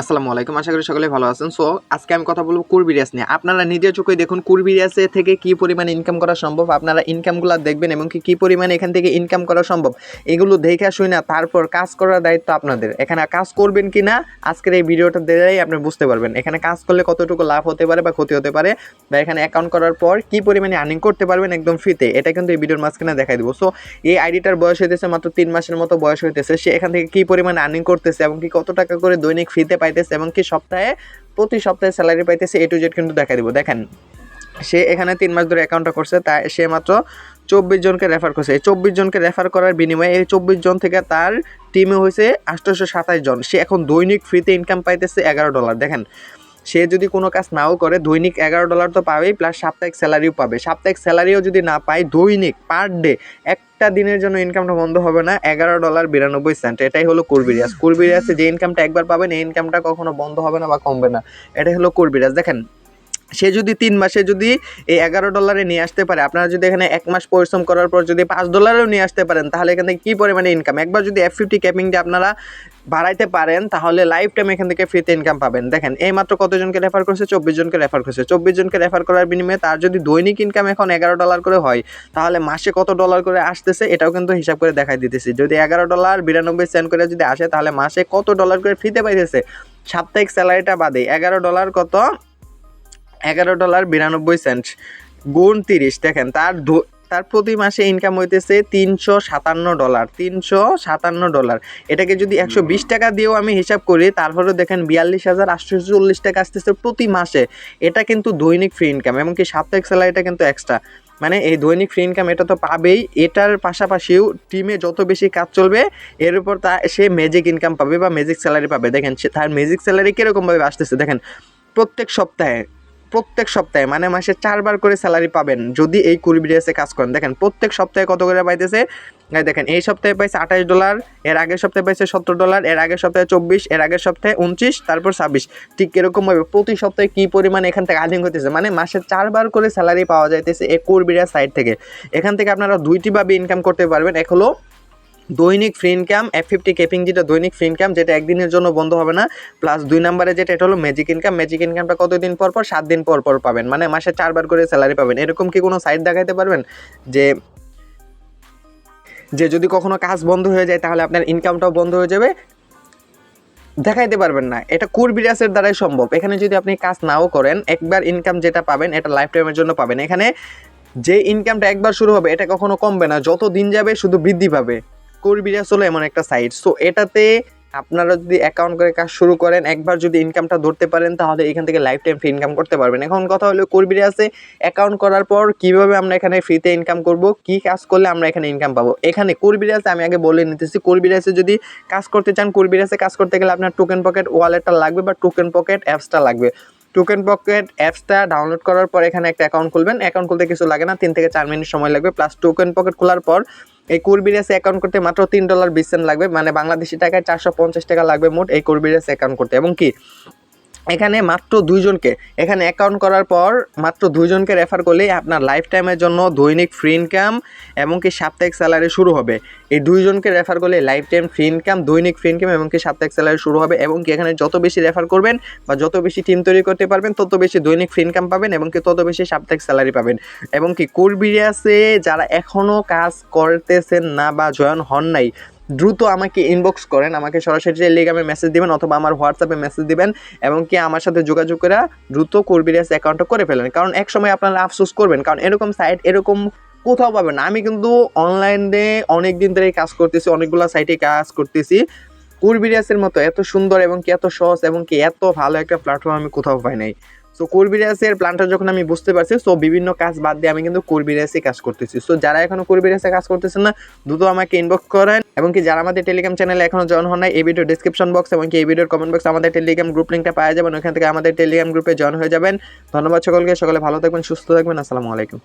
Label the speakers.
Speaker 1: আসসালামু আলাইকুম, আশা করি সকলে ভালো আছেন। সো আজকে আমি কথা বলব কুরবিরিয়াস নিয়ে। আপনারা নিজের চোখে দেখুন কুরবিরিয়াসে থেকে কি পরিমাণে ইনকাম করা সম্ভব। আপনারা ইনকামগুলো দেখবেন এবং কি, কী পরিমাণে এখান থেকে ইনকাম করা সম্ভব। এগুলো দেখে শুই না, তারপর কাজ করার দায়িত্ব আপনাদের। এখানে কাজ করবেন কি না, আজকের এই ভিডিওটা দেখলেই আপনি বুঝতে পারবেন। এখানে কাজ করলে কতটুকু লাভ হতে পারে বা ক্ষতি হতে পারে, বা এখানে অ্যাকাউন্ট করার পর কি পরিমাণে আর্নিং করতে পারবেন একদম ফ্রিতে এটা কিন্তু এই ভিডিওর মাঝখানে দেখাই দেবো। সো এই আইডিটার বয়স হইতেছে মাত্র তিন মাসের মতো বয়স হইতেছে। সে এখান থেকে কি পরিমাণে আর্নিং করতেছে এবং কি কত টাকা করে দৈনিক ফ্রিতে পাইতেছে এবং কি সপ্তাহে, প্রতি সপ্তাহে স্যালারি পাইতেছে এ টু জেড কিন্তু দেখা দিব। দেখেন, সে এখানে তিন মাস ধরে অ্যাকাউন্টটা করছে, তা সে মাত্র চব্বিশ জনকে রেফার করছে। এই চব্বিশ জনকে রেফার করার বিনিময়ে এই চব্বিশ জন থেকে তার টিমে হয়েছে আঠারোশো সাতাশ জন। সে এখন দৈনিক ফ্রিতে ইনকাম পাইতেছে এগারো ডলার দেখেন সে যদি কোনো কাজ নাও করে, দৈনিক এগারো ডলার তো পাবেই প্লাস সাপ্তাহিক স্যালারিও পাবে। সাপ্তাহিক স্যালারিও যদি না পায়, দৈনিক পার ডে একটা দিনের জন্য ইনকামটা বন্ধ হবে না, এগারো ডলার বিরানব্বই সেন্ট এটাই হলো কুরবিরিয়াস কুরবিরিয়াসে যে ইনকামটা একবার পাবেন, এই ইনকামটা কখনো বন্ধ হবে না বা কমবে না। এটাই হলো কুরবিরিয়াস দেখেন সে যদি তিন মাসে যদি এই এগারো ডলারে নিয়ে আসতে পারে, আপনারা যদি এখানে এক মাস পরিশ্রম করার পর যদি পাঁচ ডলারেও নিয়ে আসতে পারেন, তাহলে এখান থেকে কী পরিমাণে ইনকাম একবার যদি এফ ফিফটি ক্যাপিংটা আপনারা বাড়াইতে পারেন, তাহলে লাইফ টাইম এখান থেকে ফ্রিতে ইনকাম পাবেন। দেখেন, এই মাত্র কতজনকে রেফার করছে? চব্বিশ জনকে রেফার করছে। চব্বিশ জনকে রেফার করার বিনিময়ে তার যদি দৈনিক ইনকাম এখন এগারো ডলার করে হয়, তাহলে মাসে কত ডলার করে আসতেছে এটাও কিন্তু হিসাব করে দেখাই দিতেছি। যদি এগারো ডলার বিরানব্বই সেন্ট করে যদি আসে, তাহলে মাসে কত ডলার করে ফ্রিতে পাইতেছে? সাপ্তাহিক স্যালারিটা বাদে, এগারো ডলার কত? এগারো ডলার বিরানব্বই সেন্ট। গুণ তিরিশ দেখেন তার তার প্রতি মাসে ইনকাম হইতেছে তিনশো সাতান্ন ডলার তিনশো সাতান্ন ডলার। এটাকে যদি একশো বিশ টাকা দিয়েও আমি হিসাব করি তারপরেও দেখেন বিয়াল্লিশ হাজার আটশো চল্লিশ টাকা আসতেছে প্রতি মাসে। এটা কিন্তু দৈনিক ফ্রি ইনকাম এমনকি সাপ্তাহিক স্যালারিটা কিন্তু এক্সট্রা মানে এই দৈনিক ফ্রি ইনকাম এটা তো পাবেই এটার পাশাপাশিও টিমে যত বেশি কাজ চলবে এর উপর তা সে ম্যাজিক ইনকাম পাবে বা ম্যাজিক স্যালারি পাবে। দেখেন সে তার ম্যাজিক স্যালারি কীরকমভাবে আসতেছে দেখেন প্রত্যেক সপ্তাহে প্রত্যেক সপ্তাহে মানে মাসে চারবার করে স্যালারি পাবেন যদি এই কুরিবিরিয়াসে কাজ করেন। দেখেন, প্রত্যেক সপ্তাহে কত করে পাইতেছে? দেখেন, এই সপ্তাহে পাইছে আঠাশ ডলার এর আগের সপ্তাহে পাইছে সত্তর ডলার এর আগের সপ্তাহে চব্বিশ, এর আগের সপ্তাহে উনত্রিশ, তারপর ছাব্বিশ। ঠিক এরকমভাবে প্রতি সপ্তাহে কী পরিমাণে এখান থেকে আর্নিং হতেছে মানে মাসে চারবার করে স্যালারি পাওয়া যাইতেছে এই কুরবিরিয়া সাইড থেকে। এখান থেকে আপনারা দুইটিভাবে ইনকাম করতে পারবেন। এক হলো দৈনিক free income F fifty capping যেটা দৈনিক ফ্রি ইনকাম যেটা একদিনের জন্য বন্ধ হবে না প্লাস দুই নম্বরে যেটা, এটা হলো ম্যাজিক ইনকাম ম্যাজিক ইনকামটা কতদিন পর পর? সাত দিন পর পর পাবেন। মানে মাসে চারবার করে স্যালারি পাবেন। এরকম কি কোনো সাইট দেখাইতে পারবেন? যে যে যদি কখনো কাজ বন্ধ হয়ে যায়, তাহলে আপনার ইনকামটাও বন্ধ হয়ে যাবে। দেখাইতে পারবেন না। এটা কুরবিরাসের দ্বারাই সম্ভব। এখানে যদি আপনি কাজ নাও করেন, একবার ইনকাম যেটা পাবেন, এটা লাইফ টাইমের জন্য পাবেন। এখানে যে ইনকামটা একবার শুরু হবে, এটা কখনো কমবে না। যত দিন যাবে, শুধু বৃদ্ধি পাবে। কুরবিরাস হলো এমন একটা সাইট সো এটাতে আপনারা যদি অ্যাকাউন্ট করে কাজ শুরু করেন, একবার যদি ইনকামটা ধরতে পারেন, তাহলে এখান থেকে লাইফ টাইম ফ্রি ইনকাম করতে পারবেন। এখন কথা হলো কুরবিরাসে অ্যাকাউন্ট করার পর কীভাবে আমরা এখানে ফ্রিতে ইনকাম করব, কি কাজ করলে আমরা এখানে ইনকাম পাবো? এখানে কুরবিরাসে আমি আগে বলে নিতেছি কুরবিরাসে যদি কাজ করতে চান কুরবিরাসে কাজ করতে গেলে আপনার টোকেন পকেট ওয়ালেটটা লাগবে বা টোকেন পকেট অ্যাপসটা লাগবে। টোকেন পকেট অ্যাপসটা ডাউনলোড করার পর এখানে একটা অ্যাকাউন্ট খুলবেন। অ্যাকাউন্ট খুলতে কিছু লাগে না, তিন থেকে চার মিনিট সময় লাগবে। প্লাস টোকেন পকেট খোলার পর এই কুরবিরাসে অ্যাকাউন্ট করতে মাত্র তিন ডলার বিশ সেন্ট লাগবে। মানে বাংলাদেশি টাকায় চারশো পঞ্চাশ টাকা লাগবে মোট এই কুরবিরাসে অ্যাকাউন্ট করতে। এবং কি? এখানে মাত্র দুইজনকে। এখানে অ্যাকাউন্ট করার পর মাত্র দুইজনকে রেফার করলেই আপনার লাইফ টাইমের জন্য দৈনিক ফ্রি ইনকাম এবং কি সাপ্তাহিক স্যালারি শুরু হবে। এই দুইজনকে রেফার করলে লাইফ টাইম ফ্রি ইনকাম দৈনিক ফ্রি ইনকাম এবং কি সাপ্তাহিক স্যালারি শুরু হবে এবং কি এখানে যত বেশি রেফার করবেন বা যত বেশি টিম তৈরি করতে পারবেন, তত বেশি দৈনিক ফ্রি ইনকাম পাবেন এবং কি তত বেশি সাপ্তাহিক স্যালারি পাবেন। এবং কি কুরবিরিয়াসে যারা এখনও কাজ করতেছেন না বা জয়েন হন নাই দ্রুত আমাকে ইনবক্স করেন, আমাকে সরাসরি টেলিগ্রামে মেসেজ দিবেন অথবা আমার হোয়াটসঅ্যাপে মেসেজ দিবেন এবং কি আমার সাথে যোগাযোগ করে দ্রুত কোরবিরিয়াস অ্যাকাউন্টটা করে ফেলেন। কারণ এক সময় আপনারা আফসোস করবেন, কারণ এরকম সাইট এরকম কোথাও পাবেন আমি কিন্তু অনলাইনে অনেক দিন ধরে কাজ করতেছি, অনেকগুলো সাইটে কাজ করতেছি। কুরবিরিয়াসের মতো এত সুন্দর এবং কি এত সহজ এবং কি এত ভালো একটা প্ল্যাটফর্ম আমি কোথাও পাই নাই। সো কর্বিরাসের প্ল্যানটা যখন আমি বুঝতে পারছি সো বিভিন্ন কাজ বাদ দিয়ে আমি কিন্তু কর্বিরাসে কাজ করতেছি। সো যারা এখনও কর্বিরাসে কাজ করতেছেন না, দ্রুত আমাকে ইনবক্স করেন, এবং কি যারা আমাদের টেলিগ্রাম চ্যানেলে এখনও জয়েন হন না এই ভিডিও ডিসক্রিপশন বক্স এবং কি এই ভিডিওর কমেন্ট বক্স আমাদের টেলিগ্রাম গ্রুপ লিঙ্কটা পাওয়া যাবেন, ওখান থেকে আমাদের টেলিগ্রাম গ্রুপে জয়েন হয়ে যাবেন। ধন্যবাদ সকলকে, সকলে ভালো থাকবেন, সুস্থ থাকবেন, আসসালামু আলাইকুম।